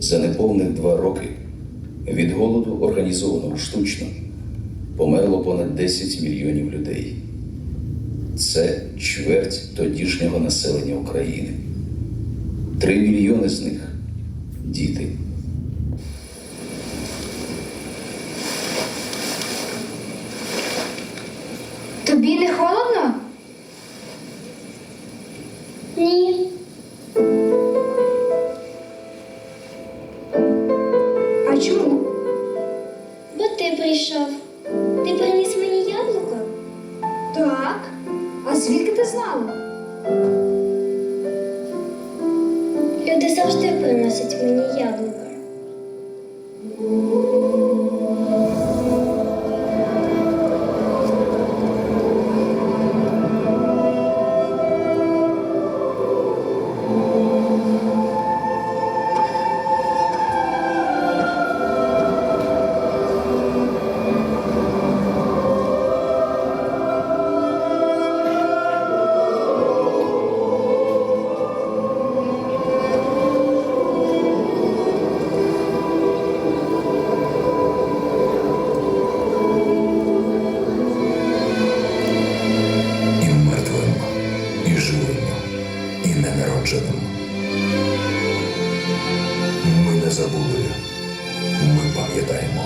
За неповних два роки від голоду, організованого штучно, померло понад 10 мільйонів людей. Це чверть тодішнього населення України. Три мільйони з них діти. Пам'ятаємо.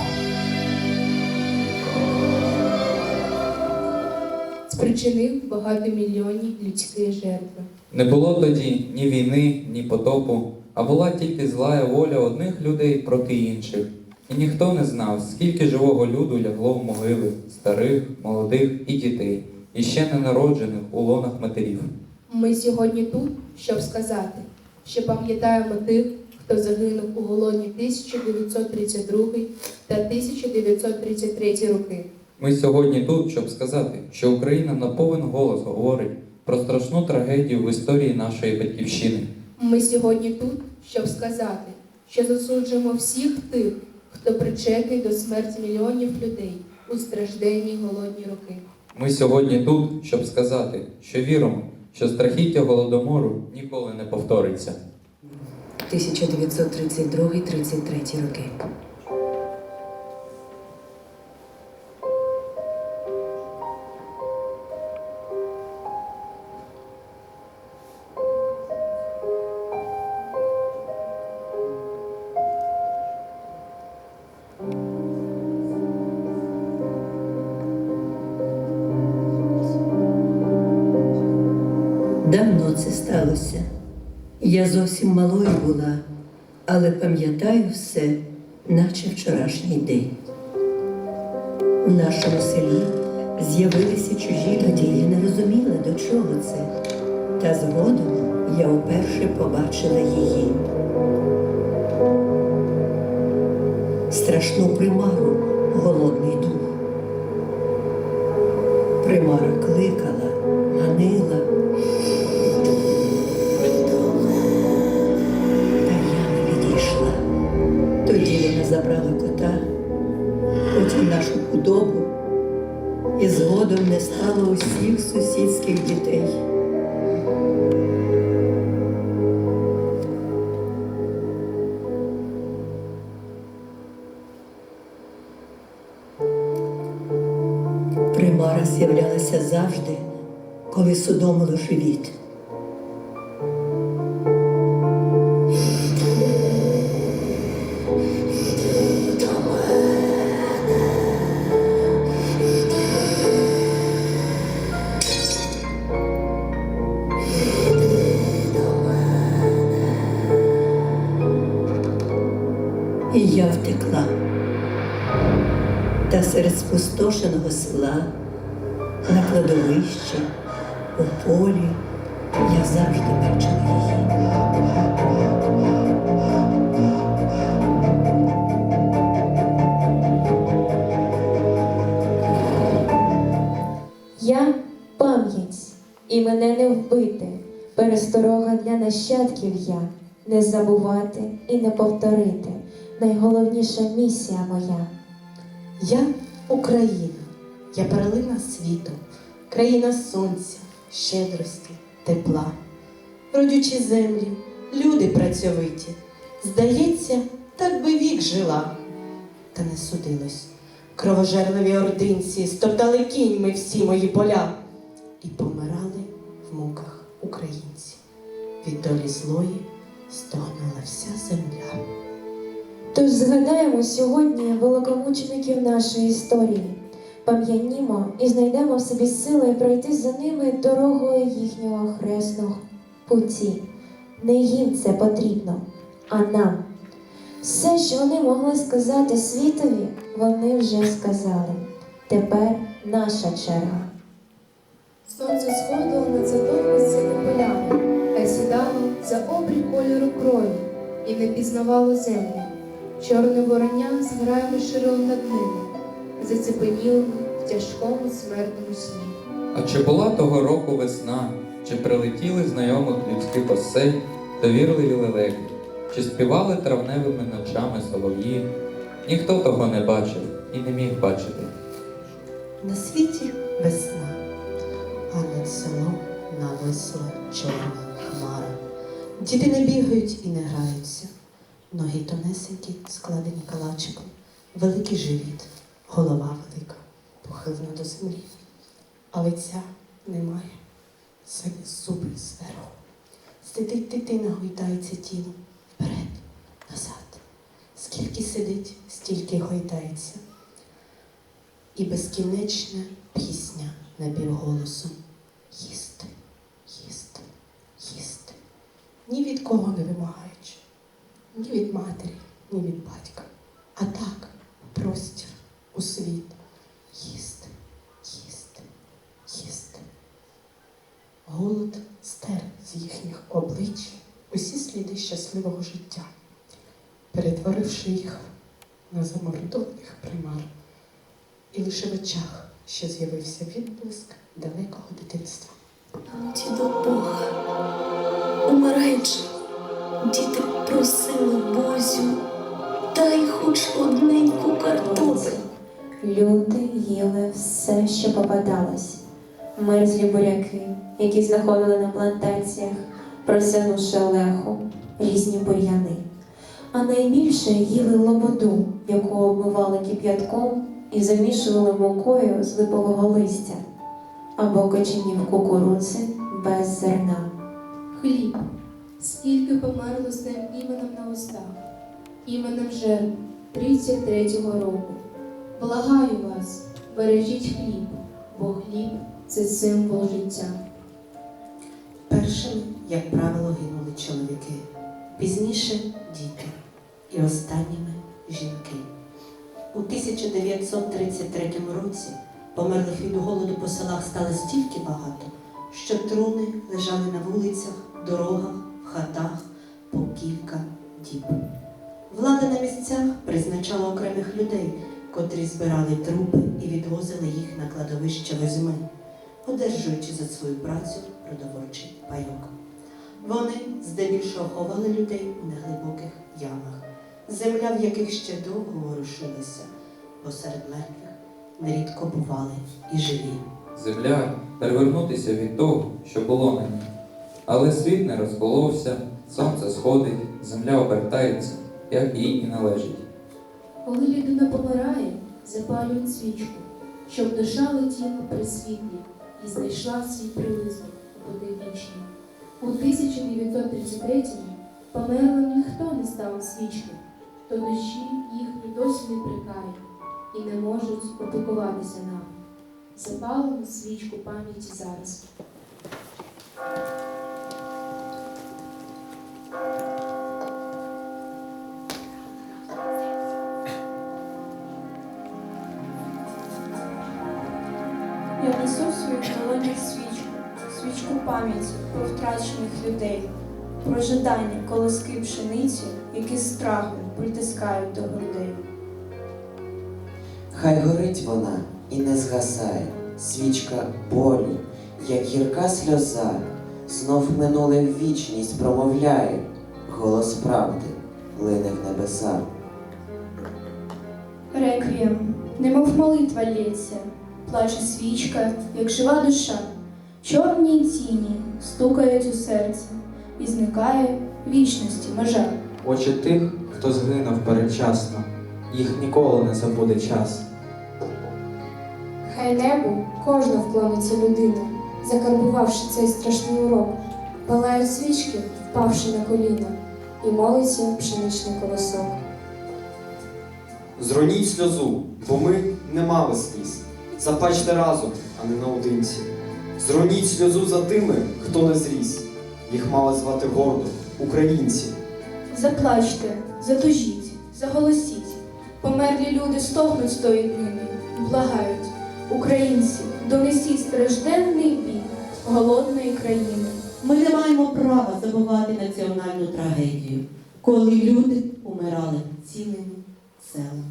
спричинив багатомільйонні людські жертви. Не було тоді ні війни, ні потопу, а була тільки злая воля одних людей проти інших. І ніхто не знав, скільки живого люду лягло в могили старих, молодих і дітей, і ще ненароджених у лонах матерів. Ми сьогодні тут, щоб сказати, що пам'ятаємо тих, хто загинув у голодні 1932 та 1933 роки. Ми сьогодні тут, щоб сказати, що Україна на повен голос говорить про страшну трагедію в історії нашої батьківщини. Ми сьогодні тут, щоб сказати, що засуджуємо всіх тих, хто причетний до смерті мільйонів людей у стражденні голодні роки. Ми сьогодні тут, щоб сказати, що віримо, що страхіття голодомору ніколи не повториться. 1932-33 роки. Давно це сталося. Я зовсім малою була, але пам'ятаю все, наче вчорашній день. В нашому селі з'явилися чужі тоді. Я не розуміла, до чого це. Та згодом я вперше побачила її. Страшну примару голодний сусідських дітей. Примара з'являлася завжди, коли судомило живіт. І я втекла. Та серед спустошеного села, на кладовищі, у полі я завжди бачила її. Я пам'ять, і мене не вбити, пересторога для нащадків я, не забувати і не повторити. Найголовніша місія моя. Я Україна, я перлина світу, країна сонця, щедрості, тепла. Родючі землі, люди працьовиті. Здається, так би вік жила. Та не судилось. Кровожерливі ординці стоптали кіньми всі мої поля і помирали в муках українці. Від долі злої стогнала вся земля. Тож згадаємо сьогодні великомучеників нашої історії, пам'янімо і знайдемо в собі сили пройти за ними дорогою їхнього хресного путі. Не їм це потрібно, а нам. Все, що вони могли сказати світові, вони вже сказали. Тепер наша черга. Сонце сходило над задовго синими полями, та сідало за обрій кольору крові і не пізнавало землі. Чорне вороння з граями ширило над ними, зацепенілими в тяжкому смертному сні. А чи була того року весна, чи прилетіли знайомих людських осель довірливі лелеки, чи співали травневими ночами солов'ї? Ніхто того не бачив і не міг бачити. На світі весна, а над селом нависла чорна хмара. Діти не бігають і не граються. Ноги тонесенькі, складені калачиком, великий живіт, голова велика, похилена до землі. А лиця немає, самі зуби зверху. Сидить дитина, гойдається тілом вперед, назад. Скільки сидить, стільки гойдається і безкінечна пісня напівголосом їсти, їсти, їсти. Ні від кого не вимагаючи, ні від матері, ні від батька, а так, простір, у світ. Їсти, їсти, їсти. Голод стер з їхніх облич усі сліди щасливого життя, перетворивши їх на замордованих примар. І лише в очах ще з'явився відблиск далекого дитинства. Ті до Бога, умираючи, діти просили Бозю, дай хоч одненьку картопель. Люди їли все, що попадалось. Мерзлі буряки, які знаходили на плантаціях, просянувши Олеху, різні бур'яни. А найбільше їли лободу, яку обмивали кип'ятком і замішували мукою з липового листя, або коченів кукурудзи без зерна. Хліб, скільки померло з тим іменем на устах, іменем жертв 33-го року. Благаю вас, бережіть хліб, бо хліб це символ життя. Першими, як правило, гинули чоловіки, пізніше діти і останніми жінки. У 1933 році померлих від голоду по селах стало стільки багато, що труни лежали на вулицях, дорогах, хатах по кілька діб. Влада на місцях призначала окремих людей, котрі збирали трупи і відвозили їх на кладовище возьми, одержуючи за свою працю продовольчий пайок. Вони здебільшого ховали людей у неглибоких ямах, земля в яких ще довго ворушилася, бо серед мертвих нерідко бували і живі. Земля перевернутися від того, що було на ній. Але світ не розколовся, сонце сходить, земля обертається, як їй і належить. Коли людина помирає, запалюють свічку, щоб душа летіла при світлі і знайшла свій прилизнок у води вічні. У 1933-му померлим ніхто не став свічки, то душі їхні досі не прикають і не можуть опікуватися нами. Запалимо свічку пам'яті зараз. В свічку, свічку пам'яті про втрачених людей, про жадання колоски пшениці, які страхом притискають до грудей. Хай горить вона і не згасає, свічка болю, як гірка сльоза, знов минуле в вічність промовляє, голос правди лине в небеса. Реквієм, немов молитва лється, плаче свічка, як жива душа. Чорні тіні стукають у серце, і зникає вічності межа. Очі тих, хто згинув передчасно, їх ніколи не забуде час. Хай небу кожна вклониться людина, закарбувавши цей страшний урок, палають свічки, впавши на коліна, і молиться пшеничний колосок. Зроніть сльозу, бо ми не мали сліз. Заплачте разом, а не наодинці. Зроніть сльозу за тими, хто не зріс. Їх мали звати гордо українці. Заплачте, затужіть, заголосіть. Померлі люди стогнуть з тої днини, благають. Українці, донесіть стражденний біль голодної країни. Ми не маємо права забувати національну трагедію, коли люди умирали цілими селами.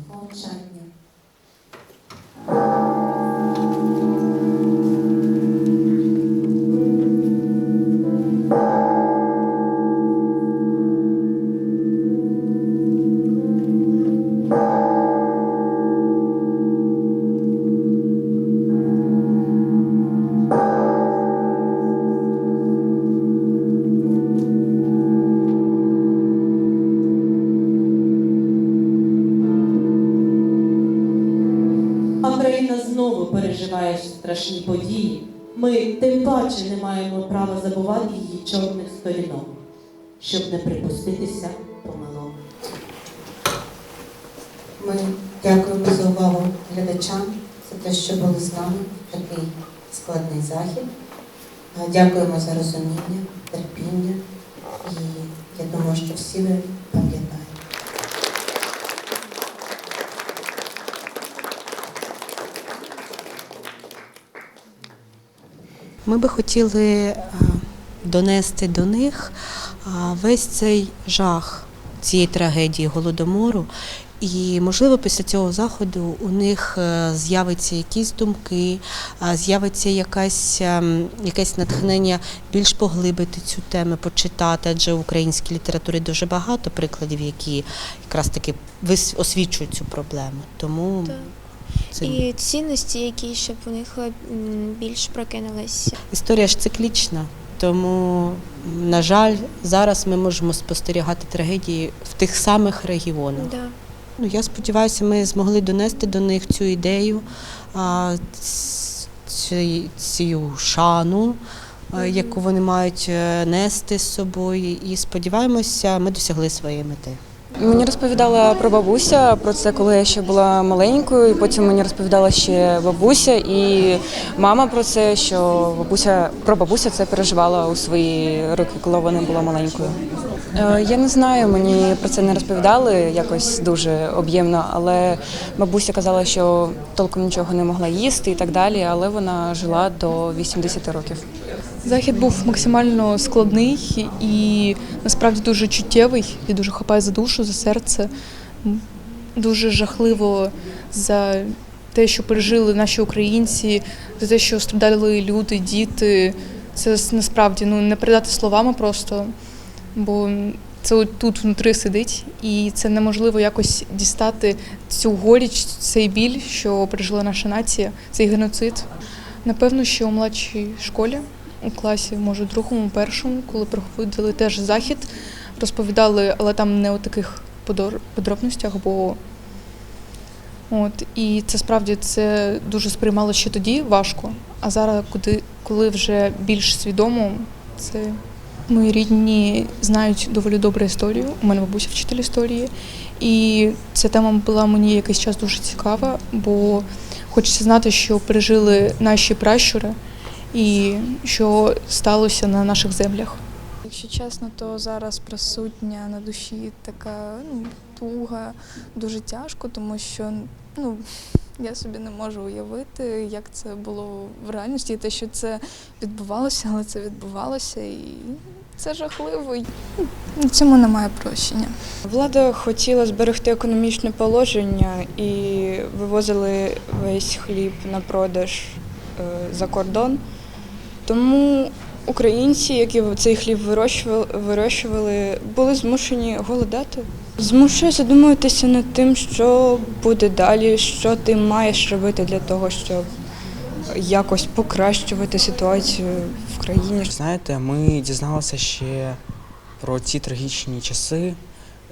Страшні події. Ми тим паче не маємо права забувати її чорних сторінок, щоб не припуститися помилок. Ми дякуємо за увагу глядачам, за те, що були з нами в такий складний захід. Дякуємо за розуміння, терпіння і я думаю, що всі ви Ми би хотіли е, донести до них е, весь цей жах цієї трагедії голодомору. І, можливо, після цього заходу у них е, з'явиться якісь думки, з'явиться якась, ем, якесь натхнення більш поглибити цю тему, почитати, адже в українській літературі дуже багато прикладів, які якраз таки освічують цю проблему. Тому І цінності, які щоб у них більш прокинулися. історія ж циклічна. Тому, на жаль, зараз ми можемо спостерігати трагедії в тих самих регіонах. Да. Ну, я сподіваюся, ми змогли донести до них цю ідею, цю шану, яку вони мають е, нести з собою. І сподіваємося, ми досягли своєї мети. Мені розповідала про бабуся про це, коли я ще була маленькою. і Потім мені розповідала ще бабуся і мама про це, що бабуся про бабуся це переживала у свої роки, коли вона була маленькою. Е, Я не знаю, мені про це не розповідали якось дуже об'ємно, але бабуся казала, що толком нічого не могла їсти і так далі, але вона жила до 80 років. Захід був максимально складний і насправді дуже чуттєвий і дуже хапає за душу, за серце. Дуже жахливо за те, що пережили наші українці, за те, що страдали люди, діти. Це насправді ну не передати словами просто, бо це тут внутри сидить, і це неможливо якось дістати цю горіч, цей біль, що пережила наша нація, цей геноцид. Напевно, що у младшій школі у класі, може, другому, першому, коли проводили теж захід, розповідали, але там не у таких подробностях, бо от і це справді це дуже сприймало ще тоді важко. А зараз, куди коли вже більш свідомо, це мої рідні знають доволі добре історію. У мене бабуся вчитель історії, і ця тема була мені якийсь час дуже цікава, бо хочеться знати, що пережили наші пращури і що сталося на наших землях. Якщо чесно, то зараз присутня на душі така ну, туга, дуже тяжко, тому що ну, я собі не можу уявити, як це було в реальності, те, що це відбувалося, але це відбувалося, і це жахливо. Цьому немає прощення. Влада хотіла зберегти економічне положення і вивозили весь хліб на продаж е, за кордон. Тому українці, які цей хліб вирощували, вирощували, були змушені голодати. Змушує задумуватися над тим, що буде далі, що ти маєш робити для того, щоб якось покращувати ситуацію в країні. Знаєте, ми дізналися ще про ці трагічні часи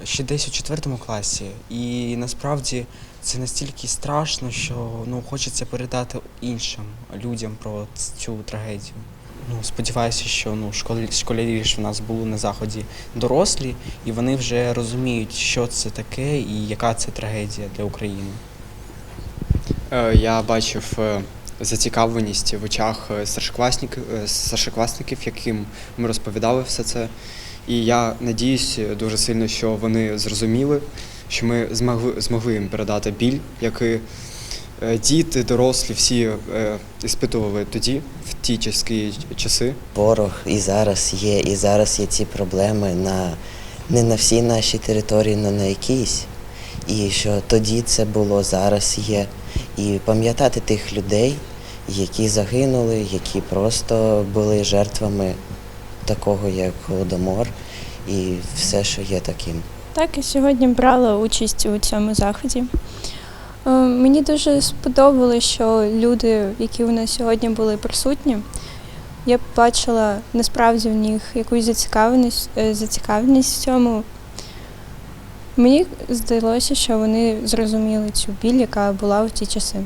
ще десь у четвертому класі. І насправді це настільки страшно, що ну, хочеться передати іншим людям про цю трагедію. Ну, сподіваюся, що ну, школярі, ж в нас були на заході дорослі, і вони вже розуміють, що це таке і яка це трагедія для України. Е, Я бачив е, зацікавленість в очах е, старшокласників, старшокласників, яким ми розповідали все це. І я надіюсь дуже сильно, що вони зрозуміли, що ми змогли, змогли їм передати біль, який діти, дорослі, всі е, іспитували тоді, в ті тяжкі часи. Ворог і зараз є, і зараз є ці проблеми на не на всій нашій території, але на якійсь. І що тоді це було, зараз є. І пам'ятати тих людей, які загинули, які просто були жертвами такого, як Голодомор, і все, що є таким. Так, я сьогодні брала участь у цьому заході. Е, Мені дуже сподобалося, що люди, які у нас сьогодні були присутні, я бачила насправді в них якусь зацікавленість, е, зацікавленість в цьому. Мені здалося, що вони зрозуміли цю біль, яка була в ті часи.